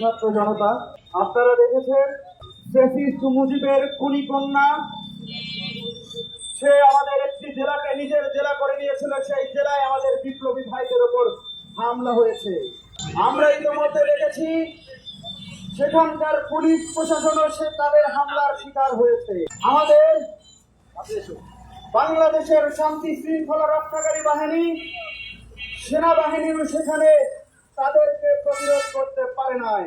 ছাত্র জনতা, আপনারা দেখেছেন মুজিবের খুনি কন্যা। সে আমাদের একটি জেলাকে নিজের জেলা করে নিয়েছিল, সেই জেলায় আমাদের বিপ্লবী ভাইদের ওপর হামলা হয়েছে। আমরা ইতিমধ্যে দেখেছি সেখানকার পুলিশ প্রশাসনও সে তাদের হামলার শিকার হয়েছে। আমাদের বাংলাদেশের শান্তি শৃঙ্খলা রক্ষাকারী বাহিনী, সেনাবাহিনীও সেখানে প্রতিরোধ করতে পারে নাই।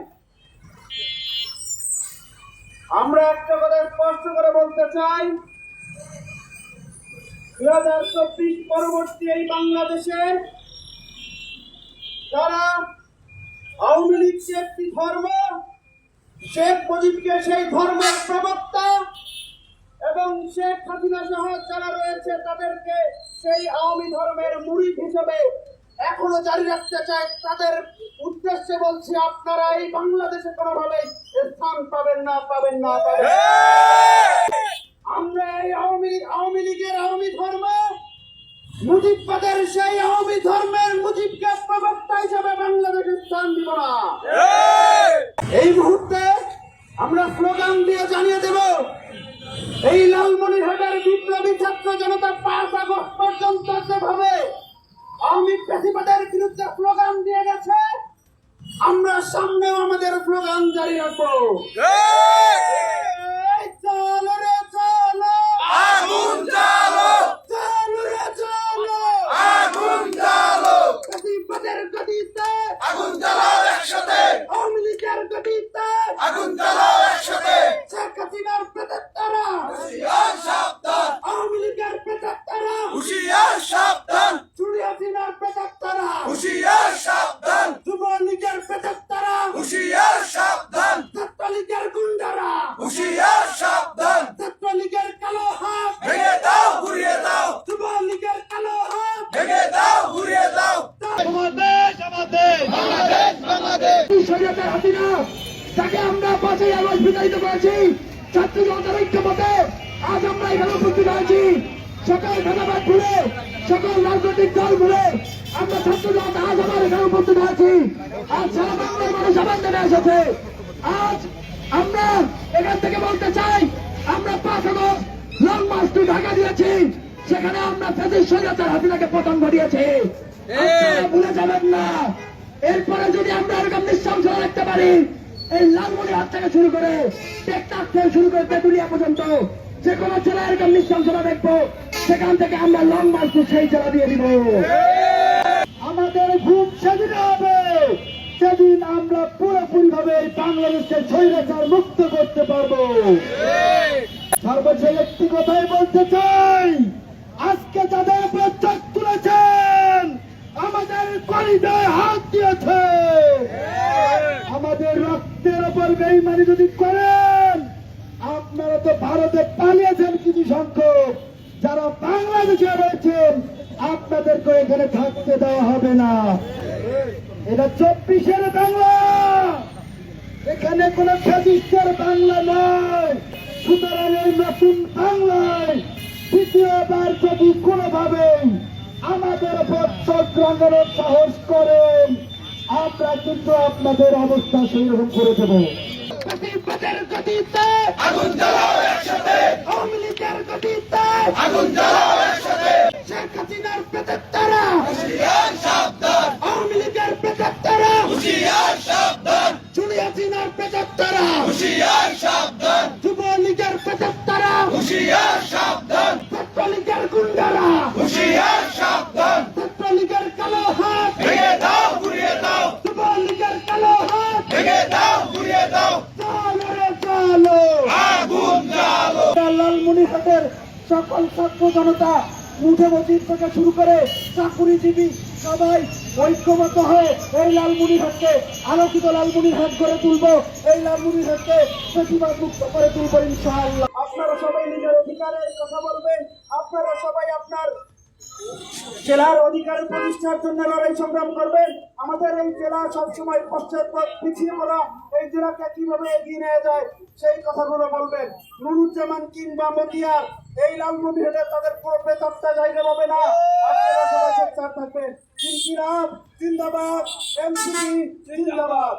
আমরা একটা কথা স্পষ্ট করে বলতে চাই দুই হাজার চব্বিশ পরবর্তী এই বাংলাদেশে যারা আওয়ামী লীগকে একটি ধর্ম, শেখ মুজিবকে সেই ধর্মের প্রবক্তা এবং শেখ হাসিনা সহ যারা রয়েছে তাদেরকে সেই আওয়ামী ধর্মের মুড়িদ হিসেবে এখনও জারি রাখতে চায় তাদের উদ্দেশ্যে বলছি আপনারা এই বাংলাদেশে কোনোভাবেই স্থান পাবেন না পাবেন না পাবেন আমরা এই আওয়ামী আওয়ামী লীগের আওয়ামী ধর্ম মুজিববাদের সেই আওয়ামী ধর্মের মুজিবকে প্রবক্তা হিসেবে বাংলাদেশে স্থান দিব না। এই মুহূর্তে আমরা স্লোগান দিয়ে জানিয়ে দেব এই লালমনিরহাটের বিপ্লবী ছাত্র জনতা পাঁচ আগস্ট পর্যন্ত যেভাবে আওয়ামী প্রেসিডেন্টের বিরুদ্ধে স্লোগান দিয়ে গেছে আমরা সামনেও আমাদের স্লোগান জারি রাখব এই চলো রে চলো আগুন জ্বালো চলো রে চলো আগুন জ্বালো প্রেসিডেন্টের গতিতে আগুন জ্বালাও একসাথে আওয়ামী লীগের গতিতে আগুন জ্বালাও একসাথে শেখ হাসিনার প্রেতাত্তারা হুশিয়ার সাবধান আওয়ামী লীগের প্রেতাত্তারা হুশিয়ার সাবধান চুরি হাসিনার প্রেতাত্তারা হুশিয়ার সাবধান যুব লীগের প্রেতাত্তারা হুশিয়ার সাবধান ছাত্রলীগের গুন্ডারা হুশিয়ার সাবধান ছাত্রলীগের কালো হাত ভেঙে দাও ঘুরিয়ে দাও যুব লীগের কালো হাত ভেঙে দাও ঘুরিয়ে দাও বাংলাদেশ আমাদের বাংলাদেশ বাংলাদেশ শরীয়তের হাসিনা তাকে আমরা পাঁচই আগস্ট বিতাড়িত করেছি। ছাত্র জনতার ঐক্যমতে আজ আমরা এখানে উপস্থিত হয়েছি। সকল ভেদাবাদ ভুলে সকল রাজনৈতিক দল ভুলে আমরা ছাত্র জনতা আজ আমার এখানে উপস্থিত হয়েছি। আজ সারা বাংলার মানুষ আবার নেমে এসেছে। আজ আমরা এখান থেকে বলতে চাই আমরা পাঁচ August long march to Dhaka দিয়েছি। সেখানে আমরা ফেসিস শরীয়তের হাসিনাকে পতন ঘটিয়েছি ভুলে যাবেন না। এরপরে যদি আমরা এরকম নিঃসংসদ রাখতে পারি এই লালমনি হাত থেকে শুরু করে টেকটাক থেকে শুরু করে তেতুলিয়া পর্যন্ত যে কোনো জেলা এরকম নিঃসংসদা দেখব, সেখান থেকে আমরা লং মার্চ সেই জেলা দিয়ে দিব। আমাদের ঘুম সেদিন হবে। সেদিন আমরা পুরোপুরি ভাবে বাংলাদেশকে স্বৈরাচার মুক্ত করতে পারব। সর্বোচ্চ একটি কথাই বলতে চাই, আজকে যাদের উপরে চোখ তুলেছেন, আমাদের কলিদায় হাত দিয়েছে। আমাদের রক্তের উপর বেইমানি যদি করেন, আপনারা তো ভারতে পালিয়েছেন কিছু সংখ্যক। যারা বাংলাদেশে রয়েছেন আপনাদেরকে এখানে থাকতে দেওয়া হবে না। এটা চব্বিশের বাংলা। এখানে কোন ফ্যাসিস্টের বাংলা নয়। সুতরাং এই নতুন বাংলায় দ্বিতীয়বার যদি কোনোভাবে আমাদের উপর চক্রাঙ্গনের সাহস করেন আমরা কিন্তু আপনাদের অবস্থা সেই রকম করে দেব। প্রতিবাদের গতিতে আগুন জ্বালাও একসাথে। আওয়ামী লীগের গতিতে আগুন জ্বালাও একসাথে। শেখ হাসিনার প্রেতাত্তারা হুশিয়ার সাবধান। আওয়ামী লীগের প্রেতাত্তারা হুশিয়ার সাবধান। চুরি হাসিনার প্রেতাত্তারা লালমনিরহাটের সকল ছাত্র জনতা মুঠে মসজিদ থেকে শুরু করে চাকুরিজীবী সবাই ঐক্যবদ্ধ হয়ে এই লালমনিরহাটকে আলোকিত লালমনিরহাট গড়ে তুলব। এই লালমনিরহাটকে প্রতিবাদ মুক্ত করে তুলবো ইনশাআল্লাহ। আপনারা সবাই নিজের অধিকারের কথা বলবেন। আপনারা সবাই আপনার জেলার অধিকার প্রতিষ্ঠার জন্য লড়াই সংগ্রাম করবেন। আমাদের এই জেলা সবসময় পশ্চাৎপদ পিছিয়ে পড়া। এই জেলাকে কীভাবে এগিয়ে নিয়ে যায়, সেই কথাগুলো বলবেন। নুরুজ্জামান কিংবা মতিয়ার, এই লালমনিরহাটে তাদের কোনো বেতনটা জায়গা পাবে না। আপনারা সবাই সোচ্চার থাকবেন। জিন্দাবাদ। এমসিপি জিন্দাবাদ।